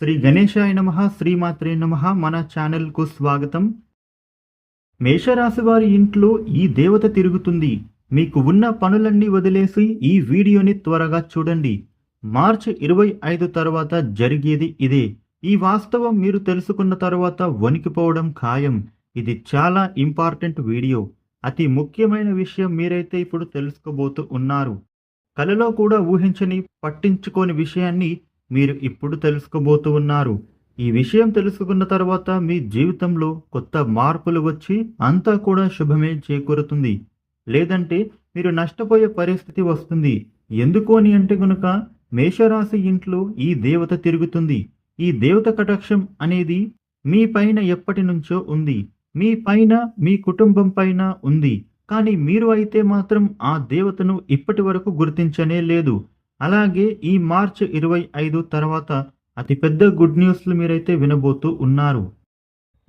శ్రీ గణేశాయ నమ శ్రీమాత్రే నమ మన ఛానల్కు స్వాగతం. మేషరాశి వారి ఇంట్లో ఈ దేవత తిరుగుతుంది. మీకు ఉన్న పనులన్నీ వదిలేసి ఈ వీడియోని త్వరగా చూడండి. మార్చి ఇరవై ఐదు తర్వాత జరిగేది ఇదే. ఈ వాస్తవం మీరు తెలుసుకున్న తర్వాత వణికిపోవడం ఖాయం. ఇది చాలా ఇంపార్టెంట్ వీడియో. అతి ముఖ్యమైన విషయం మీరైతే ఇప్పుడు తెలుసుకోబోతూ ఉన్నారు. కలలో కూడా ఊహించని పట్టించుకోని విషయాన్ని మీరు ఇప్పుడు తెలుసుకోబోతూ ఉన్నారు. ఈ విషయం తెలుసుకున్న తర్వాత మీ జీవితంలో కొత్త మార్పులు వచ్చి అంతా కూడా శుభమే చేకూరుతుంది. లేదంటే మీరు నష్టపోయే పరిస్థితి వస్తుంది. ఎందుకు అని అంటే గనుక మేషరాశి ఇంట్లో ఈ దేవత తిరుగుతుంది. ఈ దేవత కటాక్షం అనేది మీ పైన ఎప్పటి నుంచో ఉంది. మీ పైన మీ కుటుంబం పైన ఉంది. కానీ మీరు అయితే మాత్రం ఆ దేవతను ఇప్పటి వరకు గుర్తించనే లేదు. అలాగే ఈ మార్చ్ ఇరవై ఐదు తర్వాత అతిపెద్ద గుడ్ న్యూస్లు మీరైతే వినబోతూ ఉన్నారు.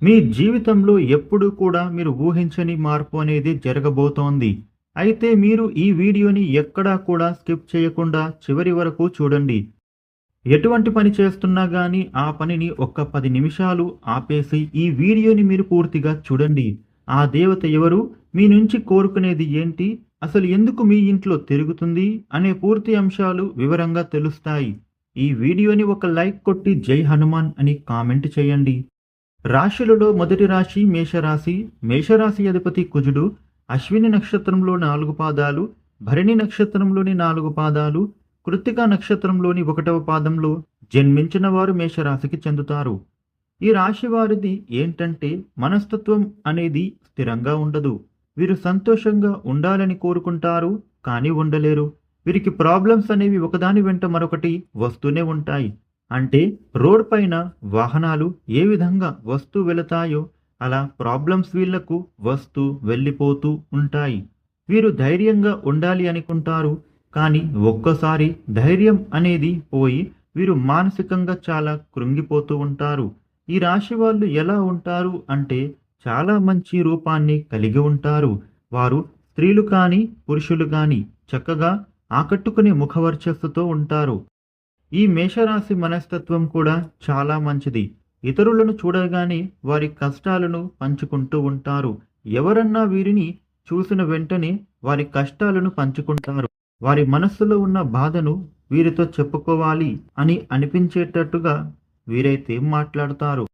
మీ జీవితంలో ఎప్పుడూ కూడా మీరు ఊహించని మార్పు అనేది జరగబోతోంది. అయితే మీరు ఈ వీడియోని ఎక్కడా కూడా స్కిప్ చేయకుండా చివరి వరకు చూడండి. ఎటువంటి పని చేస్తున్నా కానీ ఆ పనిని ఒక్క పది నిమిషాలు ఆపేసి ఈ వీడియోని మీరు పూర్తిగా చూడండి. ఆ దేవత ఎవరు? మీ నుంచి కోరుకునేది ఏంటి? అసలు ఎందుకు మీ ఇంట్లో తిరుగుతుంది? అనే పూర్తి అంశాలు వివరంగా తెలుస్తాయి. ఈ వీడియోని ఒక లైక్ కొట్టి జై హనుమాన్ అని కామెంట్ చేయండి. రాశులలో మొదటి రాశి మేషరాశి. మేషరాశి అధిపతి కుజుడు. అశ్విని నక్షత్రంలో నాలుగు పాదాలు. భరణి నక్షత్రంలోని నాలుగు పాదాలు. కృత్తికా నక్షత్రంలోని ఒకటవ పాదంలో జన్మించిన వారు మేషరాశికి చెందుతారు. ఈ రాశి వారిది ఏంటంటే మనస్తత్వం అనేది స్థిరంగా ఉండదు. వీరు సంతోషంగా ఉండాలని కోరుకుంటారు కానీ ఉండలేరు. వీరికి ప్రాబ్లమ్స్ అనేవి ఒకదాని వెంట మరొకటి వస్తూనే ఉంటాయి. అంటే రోడ్ పైన వాహనాలు ఏ విధంగా వస్తూ వెళతాయో అలా ప్రాబ్లమ్స్ వీళ్ళకు వస్తూ వెళ్ళిపోతూ ఉంటాయి. వీరు ధైర్యంగా ఉండాలి అనుకుంటారు కానీ ఒక్కసారి ధైర్యం అనేది పోయి వీరు మానసికంగా చాలా కృంగిపోతూ ఉంటారు. ఈ రాశి వాళ్ళు ఎలా ఉంటారు అంటే చాలా మంచి రూపాన్ని కలిగి ఉంటారు. వారు స్త్రీలు కానీ పురుషులు కానీ చక్కగా ఆకట్టుకునే ముఖవర్చస్సుతో ఉంటారు. ఈ మేషరాశి మనస్తత్వం కూడా చాలా మంచిది. ఇతరులను చూడగానే వారి కష్టాలను పంచుకుంటూ ఉంటారు. ఎవరన్నా వీరిని చూసిన వెంటనే వారి కష్టాలను పంచుకుంటారు. వారి మనస్సులో ఉన్న బాధను వీరితో చెప్పుకోవాలి అని అనిపించేటట్టుగా వీరైతే మాట్లాడతారు.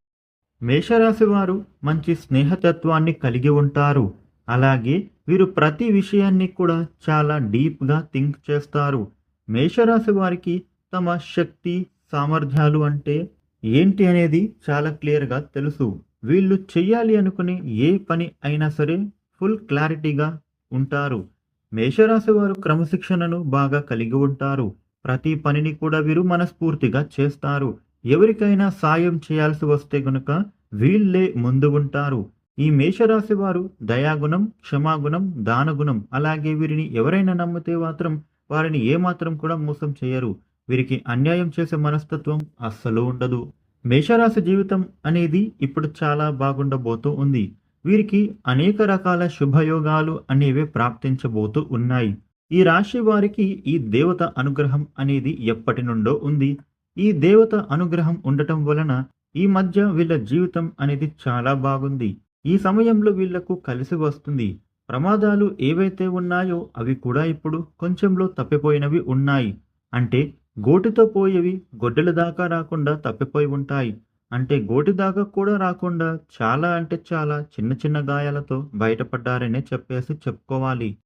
మేషరాశి వారు మంచి స్నేహతత్వాన్ని కలిగి ఉంటారు. అలాగే వీరు ప్రతి విషయాన్ని కూడా చాలా డీప్గా థింక్ చేస్తారు. మేషరాశి వారికి తమ శక్తి సామర్థ్యాలు అంటే ఏంటి అనేది చాలా క్లియర్గా తెలుసు. వీళ్ళు చెయ్యాలి అనుకునే ఏ పని అయినా సరే ఫుల్ క్లారిటీగా ఉంటారు. మేషరాశి వారు క్రమశిక్షణను బాగా కలిగి ఉంటారు. ప్రతి పనిని కూడా వీరు మనస్ఫూర్తిగా చేస్తారు. ఎవరికైనా సాయం చేయాల్సి వస్తే గనుక వీళ్ళే ముందు ఉంటారు. ఈ మేషరాశి వారు దయాగుణం క్షమాగుణం దానగుణం అలాగే వీరిని ఎవరైనా నమ్మితే మాత్రం వారిని ఏమాత్రం కూడా మోసం చేయరు. వీరికి అన్యాయం చేసే మనస్తత్వం అస్సలు ఉండదు. మేషరాశి జీవితం అనేది ఇప్పుడు చాలా బాగుండబోతూ ఉంది. వీరికి అనేక రకాల శుభయోగాలు అనేవి ప్రాప్తించబోతూ ఉన్నాయి. ఈ రాశి వారికి ఈ దేవత అనుగ్రహం అనేది ఎప్పటి నుండో ఉంది. ఈ దేవత అనుగ్రహం ఉండటం వలన ఈ మధ్య వీళ్ళ జీవితం అనేది చాలా బాగుంది. ఈ సమయంలో వీళ్ళకు కలిసి వస్తుంది. ప్రమాదాలు ఏవైతే ఉన్నాయో అవి కూడా ఇప్పుడు కొంచెంలో తప్పిపోయినవి ఉన్నాయి. అంటే గోటితో పోయేవి గొడ్డల దాకా రాకుండా తప్పిపోయి ఉంటాయి. అంటే గోటి దాకా కూడా రాకుండా చాలా అంటే చాలా చిన్న చిన్న గాయాలతో బయటపడ్డారనే చెప్పేసి చెప్పుకోవాలి.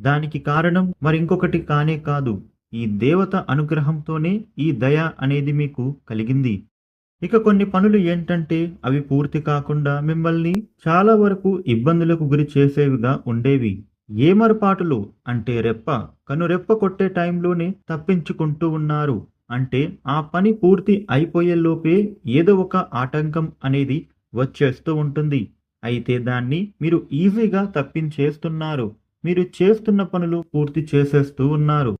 దానికి కారణం మరింకొకటి కానే కాదు. ఈ దేవత అనుగ్రహంతోనే ఈ దయ అనేది మీకు కలిగింది. ఇక కొన్ని పనులు ఏంటంటే అవి పూర్తి కాకుండా మిమ్మల్ని చాలా వరకు ఇబ్బందులకు గురి చేసేవిగా ఉండేవి. ఏమరపాటులు అంటే రెప్ప. కనురెప్ప కొట్టే టైంలోనే తప్పించుకుంటూ ఉన్నారు. అంటే ఆ పని పూర్తి అయిపోయేలోపే ఏదో ఒక ఆటంకం అనేది వచ్చేస్తూ ఉంటుంది. అయితే దాన్ని మీరు ఈజీగా తప్పించేస్తున్నారు. మీరు చేస్తున్న పనులు పూర్తి చేసేస్తూ ఉన్నారు.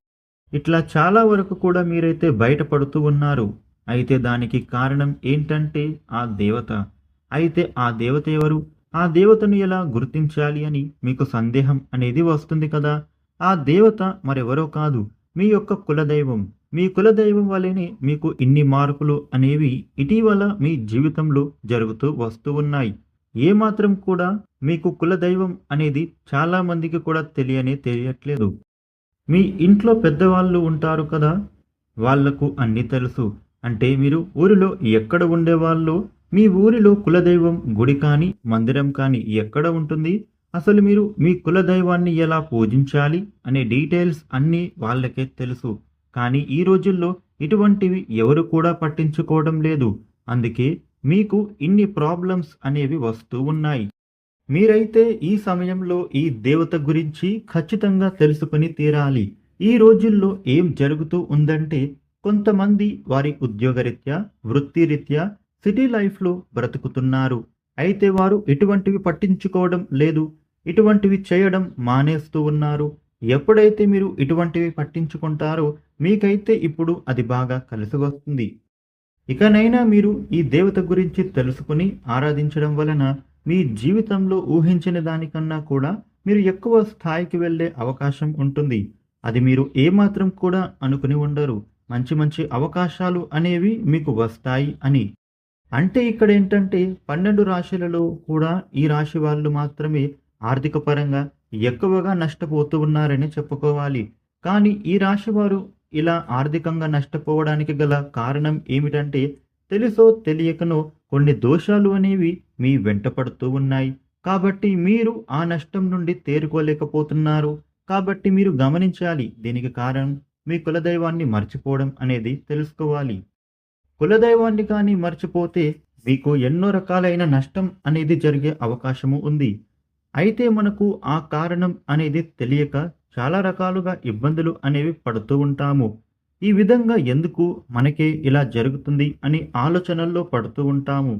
ఇట్లా చాలా వరకు కూడా మీరైతే బయటపడుతూ ఉన్నారు. అయితే దానికి కారణం ఏంటంటే ఆ దేవత. అయితే ఆ దేవత ఎవరు? ఆ దేవతను ఎలా గుర్తించాలి అని మీకు సందేహం అనేది వస్తుంది కదా? ఆ దేవత మరెవరో కాదు. మీ యొక్క కులదైవం. మీ కులదైవం వల్లనే మీకు ఇన్ని మార్పులు అనేవి ఇటీవల మీ జీవితంలో జరుగుతూ వస్తూ ఉన్నాయి. ఏమాత్రం కూడా మీకు కులదైవం అనేది చాలా మందికి కూడా తెలియనే తెలియట్లేదు. మీ ఇంట్లో పెద్దవాళ్ళు ఉంటారు కదా? వాళ్ళకు అన్నీ తెలుసు. అంటే మీరు ఊరిలో ఎక్కడ ఉండేవాళ్ళు? మీ ఊరిలో కులదైవం గుడి కానీ మందిరం కానీ ఎక్కడ ఉంటుంది? అసలు మీరు మీ కులదైవాన్ని ఎలా పూజించాలి? అనే డీటెయిల్స్ అన్నీ వాళ్ళకే తెలుసు. కానీ ఈ రోజుల్లో ఇటువంటివి ఎవరు కూడా పట్టించుకోవడం లేదు. అందుకే మీకు ఇన్ని ప్రాబ్లమ్స్ అనేవి వస్తూ ఉన్నాయి. మీరైతే ఈ సమయంలో ఈ దేవత గురించి ఖచ్చితంగా తెలుసుకుని తీరాలి. ఈ రోజుల్లో ఏం జరుగుతూ ఉందంటే కొంతమంది వారి ఉద్యోగరీత్యా వృత్తిరీత్యా సిటీ లైఫ్లో బ్రతుకుతున్నారు. అయితే వారు ఇటువంటివి పట్టించుకోవడం లేదు. ఇటువంటివి చేయడం మానేస్తూ ఉన్నారు. ఎప్పుడైతే మీరు ఇటువంటివి పట్టించుకుంటారో మీకైతే ఇప్పుడు అది బాగా కలిసి వస్తుంది ఇకనైనా మీరు ఈ దేవత గురించి తెలుసుకుని ఆరాధించడం వలన మీ జీవితంలో ఊహించిన దానికన్నా కూడా మీరు ఎక్కువ స్థాయికి వెళ్ళే అవకాశం ఉంటుంది. అది మీరు ఏమాత్రం కూడా అనుకుని ఉండరు. మంచి మంచి అవకాశాలు అనేవి మీకు వస్తాయి అని. అంటే ఇక్కడ ఏంటంటే పన్నెండు రాశులలో కూడా ఈ రాశి వాళ్ళు మాత్రమే ఆర్థిక పరంగా ఎక్కువగా నష్టపోతూ ఉన్నారని చెప్పుకోవాలి. కానీ ఈ రాశి వారు ఇలా ఆర్థికంగా నష్టపోవడానికి గల కారణం ఏమిటంటే తెలుసో తెలియకనో కొన్ని దోషాలు అనేవి మీ వెంటపడుతూ ఉన్నాయి. కాబట్టి మీరు ఆ నష్టం నుండి తేరుకోలేకపోతున్నారు. కాబట్టి మీరు గమనించాలి దీనికి కారణం మీ కులదైవాన్ని మర్చిపోవడం అనేది తెలుసుకోవాలి. కులదైవాన్ని కానీ మర్చిపోతే మీకు ఎన్నో రకాలైన నష్టం అనేది జరిగే అవకాశము ఉంది. అయితే మనకు ఆ కారణం అనేది తెలియక చాలా రకాలుగా ఇబ్బందులు అనేవి పడుతూ ఉంటాము. ఈ విధంగా ఎందుకు మనకే ఇలా జరుగుతుంది అని ఆలోచనల్లో పడుతూ ఉంటాము?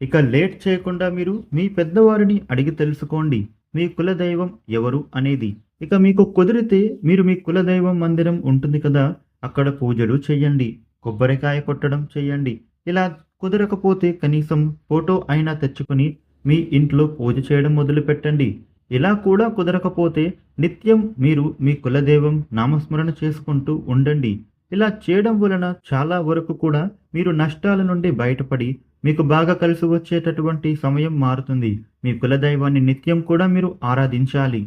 ఇక లేట్ చేయకుండా మీరు మీ పెద్దవారిని అడిగి తెలుసుకోండి. మీ కులదైవం ఎవరు అనేది. ఇక మీకు కుదిరితే మీరు మీ కులదైవం మందిరం ఉంటుంది కదా అక్కడ పూజలు చేయండి. కొబ్బరికాయ కొట్టడం చేయండి. ఇలా కుదరకపోతే కనీసం ఫోటో అయినా తెచ్చుకొని మీ ఇంట్లో పూజ చేయడం మొదలు పెట్టండి ఇలా కూడా కుదరకపోతే నిత్యం మీరు మీ కులదైవం నామస్మరణ చేసుకుంటూ ఉండండి. ఇలా చేయడం వలన చాలా వరకు కూడా మీరు నష్టాల నుండి బయటపడి మీకు బాగా కలిసి వచ్చేటటువంటి సమయం మారుతుంది. మీ కులదైవాన్ని నిత్యం కూడా మీరు ఆరాధించాలి.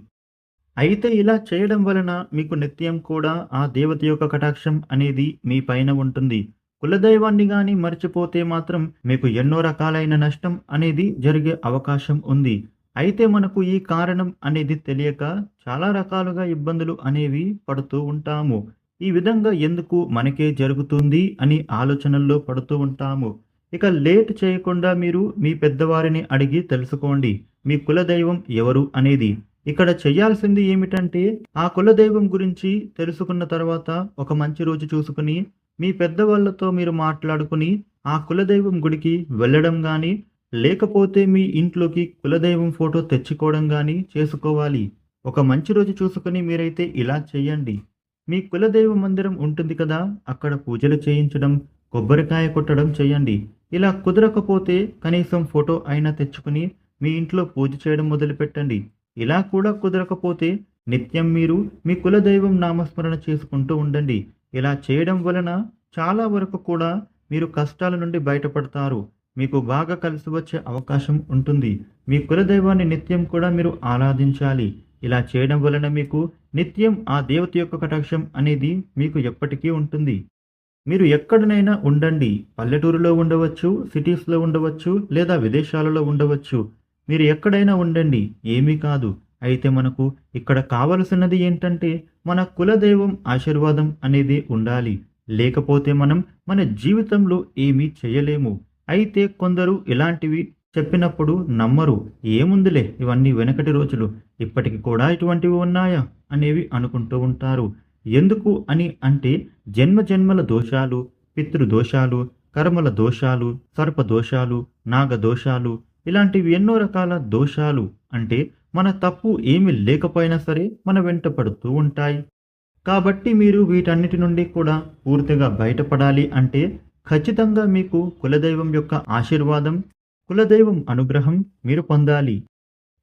అయితే ఇలా చేయడం వలన మీకు నిత్యం కూడా ఆ దేవత యొక్క కటాక్షం అనేది మీ పైన ఉంటుంది. కులదైవాన్ని కానీ మర్చిపోతే మాత్రం మీకు ఎన్నో రకాలైన నష్టం అనేది జరిగే అవకాశం ఉంది. అయితే మనకు ఈ కారణం అనేది తెలియక చాలా రకాలుగా ఇబ్బందులు అనేవి పడుతూ ఉంటాము. ఈ విధంగా ఎందుకు మనకే జరుగుతుంది అని ఆలోచనల్లో పడుతూ ఉంటాము. ఇక లేట్ చేయకుండా మీరు మీ పెద్దవారిని అడిగి తెలుసుకోండి. మీ కులదైవం ఎవరు అనేది. ఇక్కడ చేయాల్సింది ఏమిటంటే ఆ కులదైవం గురించి తెలుసుకున్న తర్వాత ఒక మంచి రోజు చూసుకుని మీ పెద్దవాళ్ళతో మీరు మాట్లాడుకుని ఆ కులదైవం గుడికి వెళ్ళడం కానీ లేకపోతే మీ ఇంట్లోకి కులదైవం ఫోటో తెచ్చుకోవడం కానీ చేసుకోవాలి. ఒక మంచి రోజు చూసుకుని మీరైతే ఇలా చేయండి మీ కులదైవ మందిరం ఉంటుంది కదా అక్కడ పూజలు చేయించడం కొబ్బరికాయ కొట్టడం చేయండి ఇలా కుదరకపోతే కనీసం ఫోటో అయినా తెచ్చుకుని మీ ఇంట్లో పూజ చేయడం మొదలుపెట్టండి ఇలా కూడా కుదరకపోతే నిత్యం మీరు మీ కులదైవం నామస్మరణ చేసుకుంటూ ఉండండి. ఇలా చేయడం వలన చాలా వరకు కూడా మీరు కష్టాల నుండి బయటపడతారు. మీకు బాగా కలిసి వచ్చే అవకాశం ఉంటుంది. మీ కులదైవాన్ని నిత్యం కూడా మీరు ఆరాధించాలి. ఇలా చేయడం వలన మీకు నిత్యం ఆ దేవత యొక్క కటాక్షం అనేది మీకు ఎప్పటికీ ఉంటుంది. మీరు ఎక్కడనైనా ఉండండి. పల్లెటూరులో ఉండవచ్చు సిటీస్లో ఉండవచ్చు లేదా విదేశాలలో ఉండవచ్చు. మీరు ఎక్కడైనా ఉండండి. ఏమీ కాదు. అయితే మనకు ఇక్కడ కావలసినది ఏంటంటే మన కులదైవం ఆశీర్వాదం అనేది ఉండాలి. లేకపోతే మనం మన జీవితంలో ఏమీ చేయలేము. అయితే కొందరు ఇలాంటివి చెప్పినప్పుడు నమ్మరు. ఏముందిలే? ఇవన్నీ వెనకటి రోజులు. ఇప్పటికి కూడా ఇటువంటివి ఉన్నాయా? అనేవి అనుకుంటూ ఉంటారు. ఎందుకు అని అంటే జన్మ జన్మల దోషాలు పితృదోషాలు కర్మల దోషాలు సర్ప దోషాలు నాగ దోషాలు ఇలాంటివి ఎన్నో రకాల దోషాలు అంటే మన తప్పు ఏమి లేకపోయినా సరే మన వెంట పడుతూ ఉంటాయి. కాబట్టి మీరు వీటన్నిటి నుండి కూడా పూర్తిగా బయటపడాలి అంటే ఖచ్చితంగా మీకు కులదైవం యొక్క ఆశీర్వాదం కులదైవం అనుగ్రహం మీరు పొందాలి.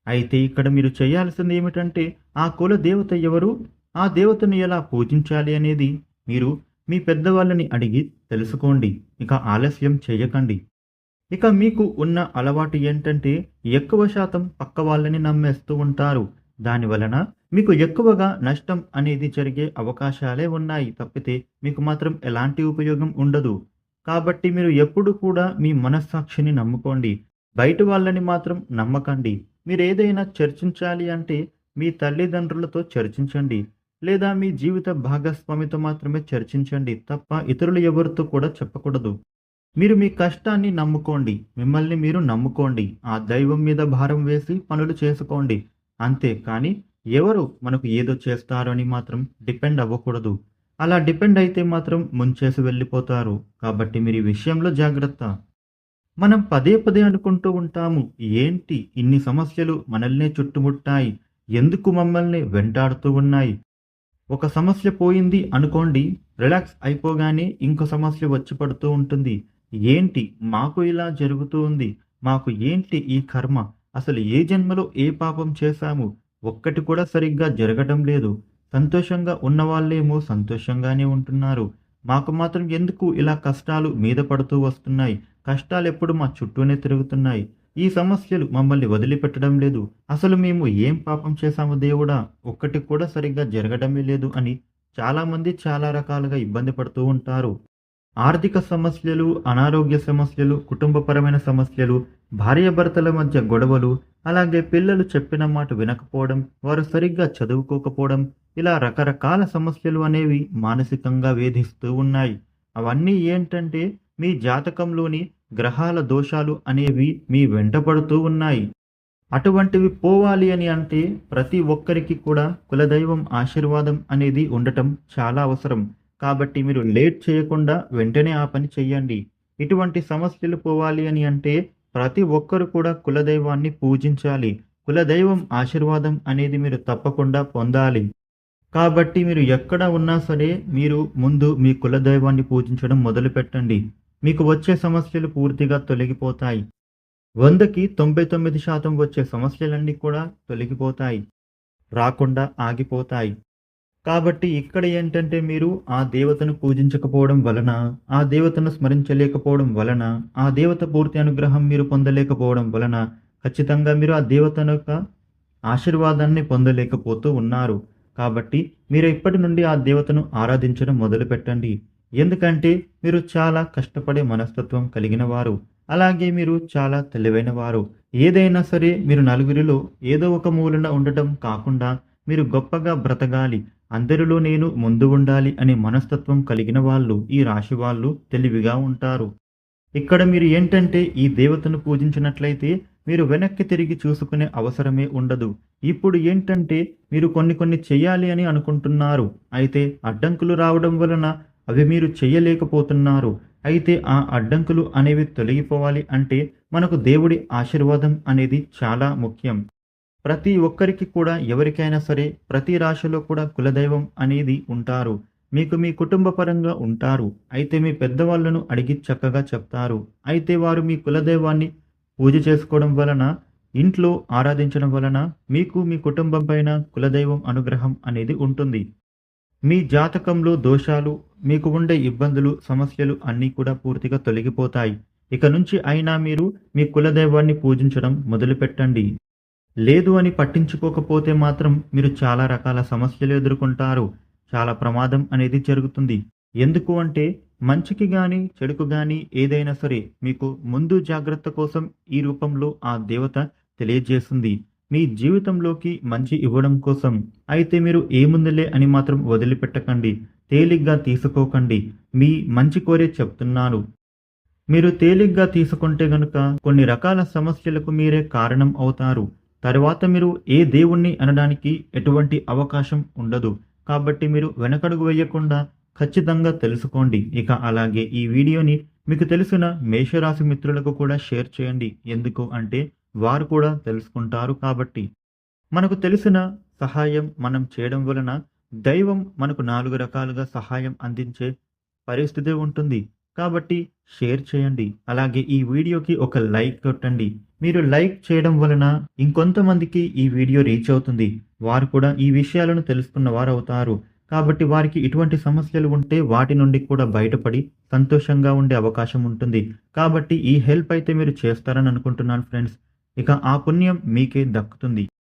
అయితే ఇక్కడ మీరు చేయాల్సింది ఏమిటంటే ఆ కుల దేవత ఎవరు ఆ దేవతను ఎలా పూజించాలి అనేది మీరు మీ పెద్దవాళ్ళని అడిగి తెలుసుకోండి. ఇక ఆలస్యం చేయకండి. ఇక మీకు ఉన్న అలవాటు ఏంటంటే ఎక్కువ శాతం పక్క వాళ్ళని నమ్మేస్తూ ఉంటారు. దాని వలన మీకు ఎక్కువగా నష్టం అనేది జరిగే అవకాశాలే ఉన్నాయి. తప్పితే మీకు మాత్రం ఎలాంటి ఉపయోగం ఉండదు. కాబట్టి మీరు ఎప్పుడు కూడా మీ మనస్సాక్షిని నమ్ముకోండి. బయట వాళ్ళని మాత్రం నమ్మకండి. మీరు ఏదైనా చర్చించాలి అంటే మీ తల్లిదండ్రులతో చర్చించండి. లేదా మీ జీవిత భాగస్వామితో మాత్రమే చర్చించండి తప్ప ఇతరులు ఎవరితో కూడా చెప్పకూడదు. మీరు మీ కష్టాన్ని నమ్ముకోండి. మిమ్మల్ని మీరు నమ్ముకోండి. ఆ దైవం మీద భారం వేసి పనులు చేసుకోండి. అంతే కానీ ఎవరు మనకు ఏదో చేస్తారో అని మాత్రం డిపెండ్ అవ్వకూడదు. అలా డిపెండ్ అయితే మాత్రం ముంచేసి వెళ్ళిపోతారు. కాబట్టి మీరు ఈ విషయంలో జాగ్రత్త. మనం పదే పదే అనుకుంటూ ఉంటాము ఏంటి ఇన్ని సమస్యలు మనల్నే చుట్టుముట్టాయి ఎందుకు మమ్మల్ని వెంటాడుతూ ఉన్నాయి? ఒక సమస్య పోయింది అనుకోండి రిలాక్స్ అయిపోగానే ఇంకో సమస్య వచ్చి పడుతూ ఉంటుంది. ఏంటి మాకు ఇలా జరుగుతూ ఉంది? మాకు ఏంటి ఈ కర్మ? అసలు ఏ జన్మలో ఏ పాపం చేశాము? ఒక్కటి కూడా సరిగ్గా జరగటం లేదు. సంతోషంగా ఉన్న వాళ్ళేమో సంతోషంగానే ఉంటున్నారు. మాకు మాత్రం ఎందుకు ఇలా కష్టాలు మీద పడుతూ వస్తున్నాయి? కష్టాలు ఎప్పుడు మా చుట్టూనే తిరుగుతున్నాయి. ఈ సమస్యలు మమ్మల్ని వదిలిపెట్టడం లేదు. అసలు మేము ఏం పాపం చేశాము దేవుడా? ఒక్కటి కూడా సరిగ్గా జరగడమే లేదు అని చాలామంది చాలా రకాలుగా ఇబ్బంది పడుతూ ఉంటారు. ఆర్థిక సమస్యలు అనారోగ్య సమస్యలు కుటుంబపరమైన సమస్యలు భార్యాభర్తల మధ్య గొడవలు అలాగే పిల్లలు చెప్పిన మాట వినకపోవడం వారు సరిగ్గా చదువుకోకపోవడం ఇలా రకరకాల సమస్యలు అనేవి మానసికంగా వేధిస్తూ ఉన్నాయి. అవన్నీ ఏంటంటే మీ జాతకంలోని గ్రహాల దోషాలు అనేవి మీ వెంటపడుతూ ఉన్నాయి. అటువంటివి పోవాలి అని అంటే ప్రతి ఒక్కరికి కూడా కులదైవం ఆశీర్వాదం అనేది ఉండటం చాలా అవసరం. కాబట్టి మీరు లేట్ చేయకుండా వెంటనే ఆ పని చెయ్యండి. ఇటువంటి సమస్యలు పోవాలి అని అంటే ప్రతి ఒక్కరు కూడా కులదైవాన్ని పూజించాలి. కులదైవం ఆశీర్వాదం అనేది మీరు తప్పకుండా పొందాలి. కాబట్టి మీరు ఎక్కడ ఉన్నా సరే మీరు ముందు మీ కులదైవాన్ని పూజించడం మొదలు పెట్టండి. మీకు వచ్చే సమస్యలు పూర్తిగా తొలగిపోతాయి. వందకి తొంభై తొమ్మిది శాతం వచ్చే సమస్యలన్నీ కూడా తొలగిపోతాయి. రాకుండా ఆగిపోతాయి. కాబట్టి ఇక్కడ ఏంటంటే మీరు ఆ దేవతను పూజించకపోవడం వలన ఆ దేవతను స్మరించలేకపోవడం వలన ఆ దేవత పూర్తి అనుగ్రహం మీరు పొందలేకపోవడం వలన ఖచ్చితంగా మీరు ఆ దేవతను యొక్క ఆశీర్వాదాన్ని పొందలేకపోతూ ఉన్నారు. కాబట్టి మీరు ఇప్పటి నుండి ఆ దేవతను ఆరాధించడం మొదలుపెట్టండి. ఎందుకంటే మీరు చాలా కష్టపడే మనస్తత్వం కలిగిన వారు. అలాగే మీరు చాలా తెలివైన వారు. ఏదైనా సరే మీరు నలుగురిలో ఏదో ఒక మూలన ఉండటం కాకుండా మీరు గొప్పగా బ్రతకాలి. అందరిలో నేను ముందు ఉండాలి అనే మనస్తత్వం కలిగిన వాళ్ళు ఈ రాశి వాళ్ళు తెలివిగా ఉంటారు. ఇక్కడ మీరు ఏంటంటే ఈ దేవతను పూజించినట్లయితే మీరు వెనక్కి తిరిగి చూసుకునే అవసరమే ఉండదు. ఇప్పుడు ఏంటంటే మీరు కొన్ని కొన్ని చేయాలి అని అనుకుంటున్నారు. అయితే అడ్డంకులు రావడం వలన అవి మీరు చేయలేకపోతున్నారు. అయితే ఆ అడ్డంకులు అనేవి తొలగిపోవాలి అంటే మనకు దేవుడి ఆశీర్వాదం అనేది చాలా ముఖ్యం. ప్రతి ఒక్కరికి కూడా ఎవరికైనా సరే ప్రతి రాశిలో కూడా కులదైవం అనేది ఉంటారు. మీకు మీ కుటుంబ పరంగా ఉంటారు. అయితే మీ పెద్దవాళ్ళను అడిగి చక్కగా చెప్తారు. అయితే వారు మీ కులదైవాన్ని పూజ చేసుకోవడం వలన ఇంట్లో ఆరాధించడం వలన మీకు మీ కుటుంబం పైన కులదైవం అనుగ్రహం అనేది ఉంటుంది. మీ జాతకంలో దోషాలు మీకు ఉండే ఇబ్బందులు సమస్యలు అన్నీ కూడా పూర్తిగా తొలగిపోతాయి. ఇక నుంచి అయినా మీరు మీ కులదైవాన్ని పూజించడం మొదలుపెట్టండి. లేదు అని పట్టించుకోకపోతే మాత్రం మీరు చాలా రకాల సమస్యలు ఎదుర్కొంటారు. చాలా ప్రమాదం అనేది జరుగుతుంది. ఎందుకు అంటే మంచికి కానీ చెడుకు కానీ ఏదైనా సరే మీకు ముందు జాగ్రత్త కోసం ఈ రూపంలో ఆ దేవత తెలియజేస్తుంది. మీ జీవితంలోకి మంచి ఇవ్వడం కోసం. అయితే మీరు ఏముందిలే అని మాత్రం వదిలిపెట్టకండి. తేలిగ్గా తీసుకోకండి. మీ మంచి కోరే చెప్తున్నాను. మీరు తేలిగ్గా తీసుకుంటే గనుక కొన్ని రకాల సమస్యలకు మీరే కారణం అవుతారు. తర్వాత మీరు ఏ దేవుణ్ణి అనడానికి ఎటువంటి అవకాశం ఉండదు. కాబట్టి మీరు వెనకడుగు వేయకుండా ఖచ్చితంగా తెలుసుకోండి. ఇక అలాగే ఈ వీడియోని మీకు తెలిసిన మేషరాశి మిత్రులకు కూడా షేర్ చేయండి. ఎందుకు అంటే వారు కూడా తెలుసుకుంటారు కాబట్టి. మనకు తెలిసిన సహాయం మనం చేయడం వలన దైవం మనకు నాలుగు రకాలుగా సహాయం అందించే పరిస్థితి ఉంటుంది. కాబట్టి షేర్ చేయండి. అలాగే ఈ వీడియోకి ఒక లైక్ కొట్టండి. మీరు లైక్ చేయడం వలన ఇంకొంతమందికి ఈ వీడియో రీచ్ అవుతుంది. వారు కూడా ఈ విషయాలను తెలుసుకున్న వారు అవుతారు కాబట్టి వారికి ఇటువంటి సమస్యలు ఉంటే వాటి నుండి కూడా బయటపడి సంతోషంగా ఉండే అవకాశం ఉంటుంది. కాబట్టి ఈ హెల్ప్ అయితే మీరు చేస్తారని అనుకుంటున్నాను ఫ్రెండ్స్. ఇక ఆ పుణ్యం మీకే దక్కుతుంది.